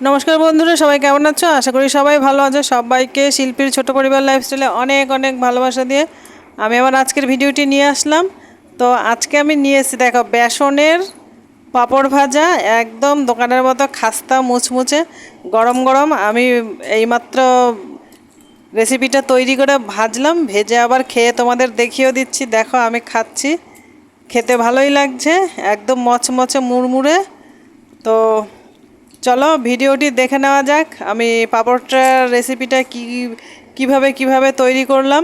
নমস্কার বন্ধুরা, সবাই কেমন আছো? আশা করি সবাই ভালো আছো। সবাইকে শিল্পীর ছোট পরিবার লাইফস্টাইলে অনেক অনেক ভালোবাসা দিয়ে আমি আবার আজকের ভিডিওটি নিয়ে আসলাম। তো আজকে আমি নিয়ে এসেছি, দেখো, বেসনের পাঁপড় ভাজা, একদম দোকানের মতো খাস্তা মুচমুচে, গরম গরম। আমি এইমাত্র রেসিপিটা তৈরি করে ভাজলাম, ভেজে আবার খেয়ে তোমাদের দেখিয়েও দিচ্ছি। দেখো, আমি খাচ্ছি, খেতে ভালোই লাগছে, একদম মচমচে, মুড়মুড়ে। তো চলো ভিডিওটি দেখে নেওয়া যাক। আমি পাঁপড়টার রেসিপিটা কি, কীভাবে কীভাবে তৈরি করলাম,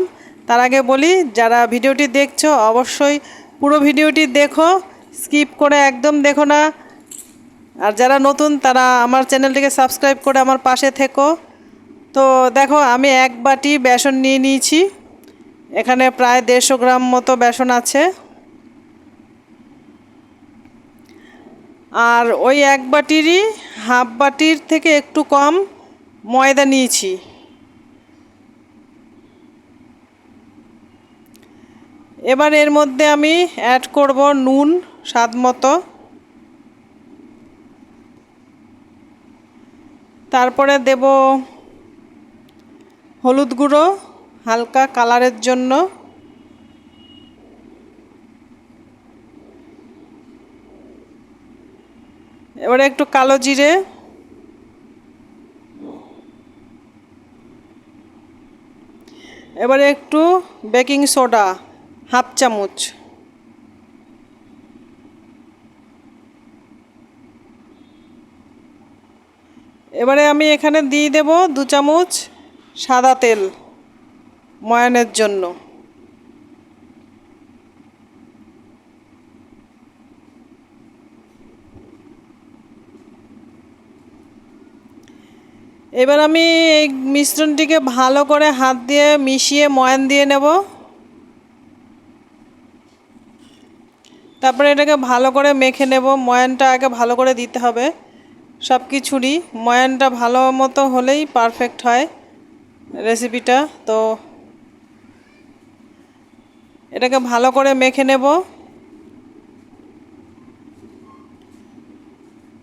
তার আগে বলি, যারা ভিডিওটি দেখছ অবশ্যই পুরো ভিডিওটি দেখো, স্কিপ করে একদম দেখো না। আর যারা নতুন, তারা আমার চ্যানেলটিকে সাবস্ক্রাইব করে আমার পাশে থেকো। তো দেখো, আমি এক বাটি বেসন নিয়ে নিয়েছি। এখানে প্রায় দেড়শো গ্রাম মতো বেসন আছে। আর ওই এক বাটিরই হাফ বাটির থেকে একটু কম ময়দা নিয়েছি। এবার এর মধ্যে আমি অ্যাড করব নুন স্বাদ মতো। তারপরে দেব হলুদ গুঁড়ো হালকা কালারের জন্য। এবারে একটু কালো জিরে। এবারে একটু বেকিং সোডা, হাফ চামচ। এবারে আমি এখানে দিয়ে দেব দু চামচ সাদা তেল ময়ানের জন্য। এবার আমি এই মিশ্রণটিকে ভালো করে হাত দিয়ে মিশিয়ে ময়ান দিয়ে নেব। তারপরে এটাকে ভালো করে মেখে নেব। ময়ানটা আগে ভালো করে দিতে হবে সব কিছুরই ময়ানটা ভালো মতো হলেই পারফেক্ট হয় রেসিপিটা তো এটাকে ভালো করে মেখে নেব।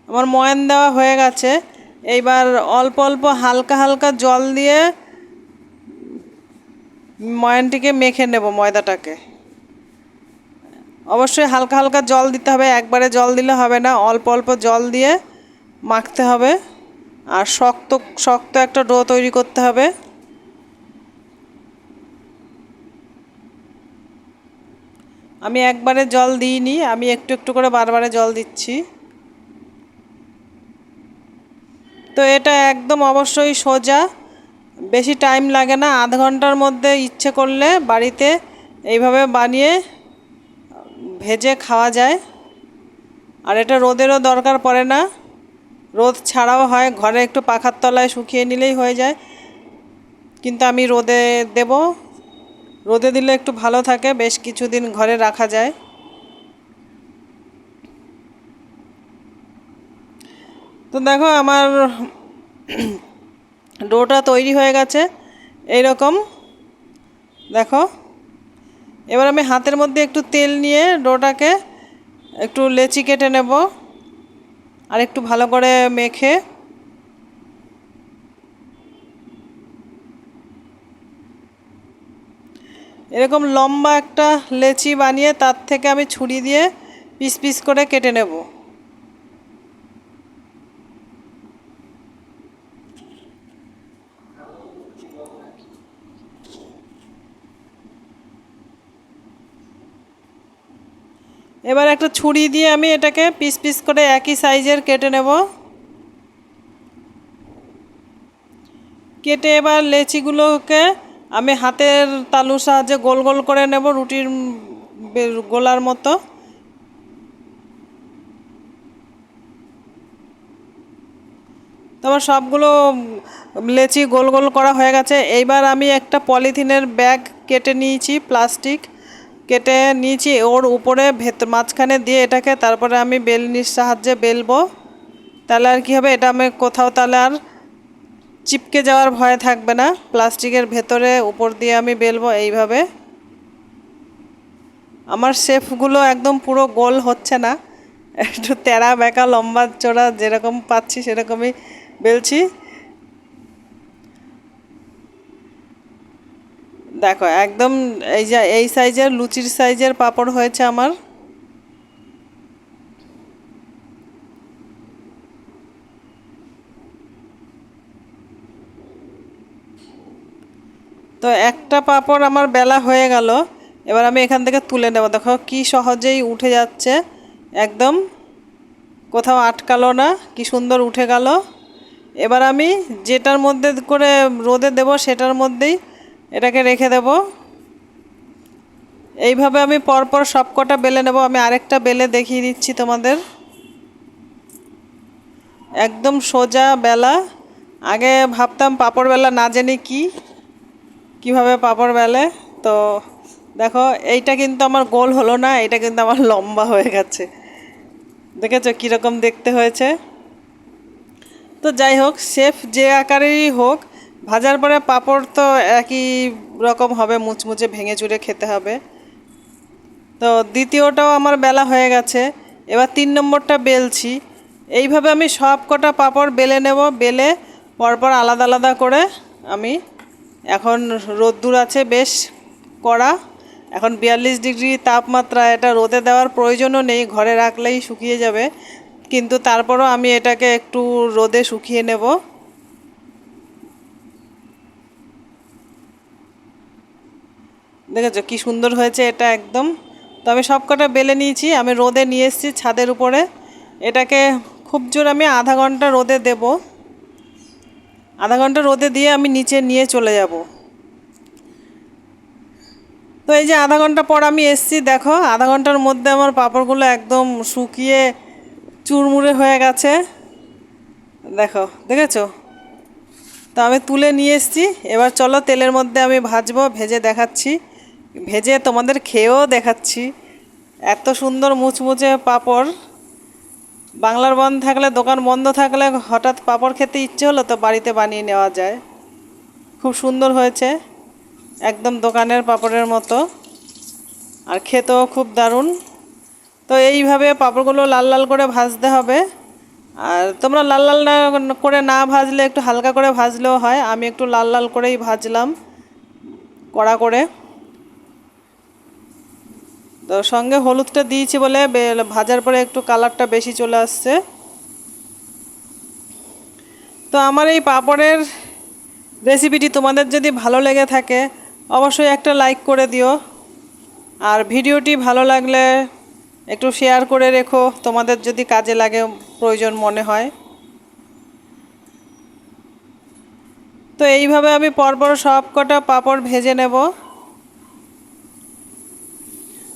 আমার ময়ান দেওয়া হয়ে গেছে। এইবার অল্প অল্প হালকা হালকা জল দিয়ে ময়ানটিকে মেখে নেব ময়দাটাকে। অবশ্যই হালকা হালকা জল দিতে হবে, একবারে জল দিলে হবে না, অল্প অল্প জল দিয়ে মাখতে হবে। আর শক্ত শক্ত একটা ডো তৈরি করতে হবে। আমি একবারে জল দিইনি, আমি একটু একটু করে বারবারে জল দিচ্ছি। তো এটা একদম অবশ্যই সোজা। বেশি টাইম লাগে না, আধ ঘণ্টার মধ্যে ইচ্ছে করলে বাড়িতে এইভাবে বানিয়ে ভেজে খাওয়া যায়। আর এটা রোদেরও দরকার পড়ে না। রোদ ছাড়াও হয়, ঘরে একটু পাখার তলায় শুকিয়ে নিলেই হয়ে যায়। কিন্তু আমি রোদে দেব। রোদে দিলে একটু ভালো থাকে, বেশ কিছুদিন ঘরে রাখা যায়। তো দেখো আমার ডোটা তৈরি হয়ে গেছে এই রকম দেখো, এবার আমি হাতের মধ্যে একটু তেল নিয়ে ডোটাকে একটু লেচি কেটে নেব আর একটু ভালো করে মেখে। এরকম লম্বা একটা লেচি বানিয়ে তার থেকে আমি ছুরি দিয়ে পিস পিস করে কেটে নেব। এবার একটা ছুরি দিয়ে আমি এটাকে পিস পিস করে একই সাইজের কেটে নেব। কেটে এবার লেচিগুলোকে আমি হাতের তালুর সাহায্যে গোল গোল করে নেব রুটির গোলার মতো। তোমার সবগুলো লেচি গোল গোল করা হয়ে গেছে। এইবার আমি একটা পলিথিনের ব্যাগ কেটে নিয়েছি, প্লাস্টিক। কেটে নিয়েছি, ওর উপরে ভেতর মাঝখানে দিয়ে এটাকে তারপরে আমি বেলনির সাহায্যে বেলবো। তাহলে আর কী হবে? এটা আমি কোথাও তাহলে আর চিপকে যাওয়ার ভয় থাকবে না। প্লাস্টিকের ভেতরে উপর দিয়ে আমি বেলবো এইভাবে। আমার শেফগুলো একদম পুরো গোল হচ্ছে না। একটু তেরা বেঁকা লম্বা চড়া যেরকম পাচ্ছি সেরকমই বেলছি। দেখো, একদম এই যে, এই সাইজের, লুচির সাইজের পাপড় হয়েছে আমার। তো একটা পাপড় আমার বেলা হয়ে গেল। এবার আমি এখান থেকে তুলে নেব। দেখো, কি সহজেই উঠে যাচ্ছে। একদম কোথাও আটকালো না, কি সুন্দর উঠে গেল। এবার আমি যেটার মধ্যে করে রোদে দেব, সেটার মধ্যেই এটাকে রেখে দেব। এইভাবে আমি পরপর সবকটা বেলে নেব। আমি আরেকটা বেলে দেখিয়ে দিচ্ছি তোমাদের। একদম সোজা বেলা। আগে ভাবতাম পাপড় বেলা না জানি কি, কীভাবে পাপড় বেলে। তো দেখো, এইটা কিন্তু আমার গোল হলো না, এটা কিন্তু আমার লম্বা হয়ে গেছে। দেখেছ কীরকম দেখতে হয়েছে? তো যাই হোক, শেফ যে আকারেরই হোক ভাজার পরে পাপড় তো একই রকম হবে, মুচমুচে ভেঙে চুরে খেতে হবে। তো দ্বিতীয়টাও আমার বেলা হয়ে গেছে, এবার তিন নম্বরটা বেলছি। এইভাবে আমি সব কটা পাপড় বেলে নেব, বেলে পরপর আলাদা আলাদা করে আমি এখন রোদ্দুর আছে বেশ কড়া, এখন বিয়াল্লিশ ডিগ্রি তাপমাত্রা, এটা রোদে দেওয়ার প্রয়োজনও নেই, ঘরে রাখলেই শুকিয়ে যাবে। কিন্তু তারপরও আমি এটাকে একটু রোদে শুকিয়ে নেব। দেখেছ কি সুন্দর হয়েছে এটা একদম। তো আমি সব কটা বেলে নিয়েছি, আমি রোদে নিয়ে এসেছি ছাদের উপরে। এটাকে খুব জোর আমি আধা ঘণ্টা রোদে দেব। আধা ঘণ্টা রোদে দিয়ে আমি নিচে নিয়ে চলে যাব। তো এই যে আধা ঘণ্টা পর আমি এসছি, দেখো আধা ঘণ্টার মধ্যে আমার পাঁপড়গুলো একদম শুকিয়ে চুরমুড়ে হয়ে গেছে। দেখো, দেখেছ? তো আমি তুলে নিয়ে এসছি, এবার চলো তেলের মধ্যে আমি ভাজবো, ভেজে দেখাচ্ছি। ভেজে তোমাদের খেয়েও দেখাচ্ছি। এত সুন্দর মুচমুচে পাঁপড়। বাংলার বন্ধ থাকলে, দোকান বন্ধ থাকলে হঠাৎ পাঁপড় খেতে ইচ্ছে হলো তো বাড়িতে বানিয়ে নেওয়া যায়। খুব সুন্দর হয়েছে। একদম দোকানের পাঁপড়ের মতো। আর খেতেও খুব দারুণ। তো এইভাবে পাঁপড়গুলো লাল লাল করে ভাজতে হবে। আর তোমরা লাল লাল না করে না ভাজলে একটু হালকা করে ভাজলেও হয়। আমি একটু লাল লাল করেই ভাজলাম। কড়া করে। তো সঙ্গে হলুদটা দিয়েছি বলে ভাজার পরে একটু কালারটা বেশি চলে আসছে। তো আমার এই পাঁপড়ের রেসিপিটি তোমাদের যদি ভালো লেগে থাকে, অবশ্যই একটা লাইক করে দিও। আর ভিডিওটি ভালো লাগলে একটু শেয়ার করে রেখো, তোমাদের যদি কাজে লাগে, প্রয়োজন মনে হয়। তো এইভাবে আমি পরপর সব কটা পাঁপড় ভেজে নেব।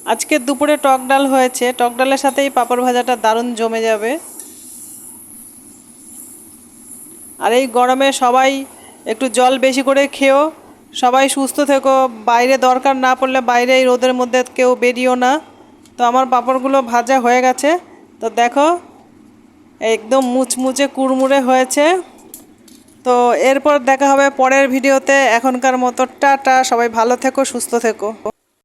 আজকে দুপুরে টক ডাল হয়েছে। টক ডালের সাথে এই পাঁপড় ভাজাটা দারুণ জমে যাবে। আর এই গরমে সবাই একটু জল বেশি করে খেও। সবাই সুস্থ থেকো। বাইরে দরকার না পড়লে বাইরে এই রোদের মধ্যে কেউ বেরিও না। তো আমার পাঁপড়গুলো ভাজা হয়ে গেছে। তো দেখো, একদম মুচমুচে কুড়মুড়ে হয়েছে। তো এরপর দেখা হবে পরের ভিডিওতে। এখনকার মতো টাটা। সবাই ভালো থেকো, সুস্থ থেকো।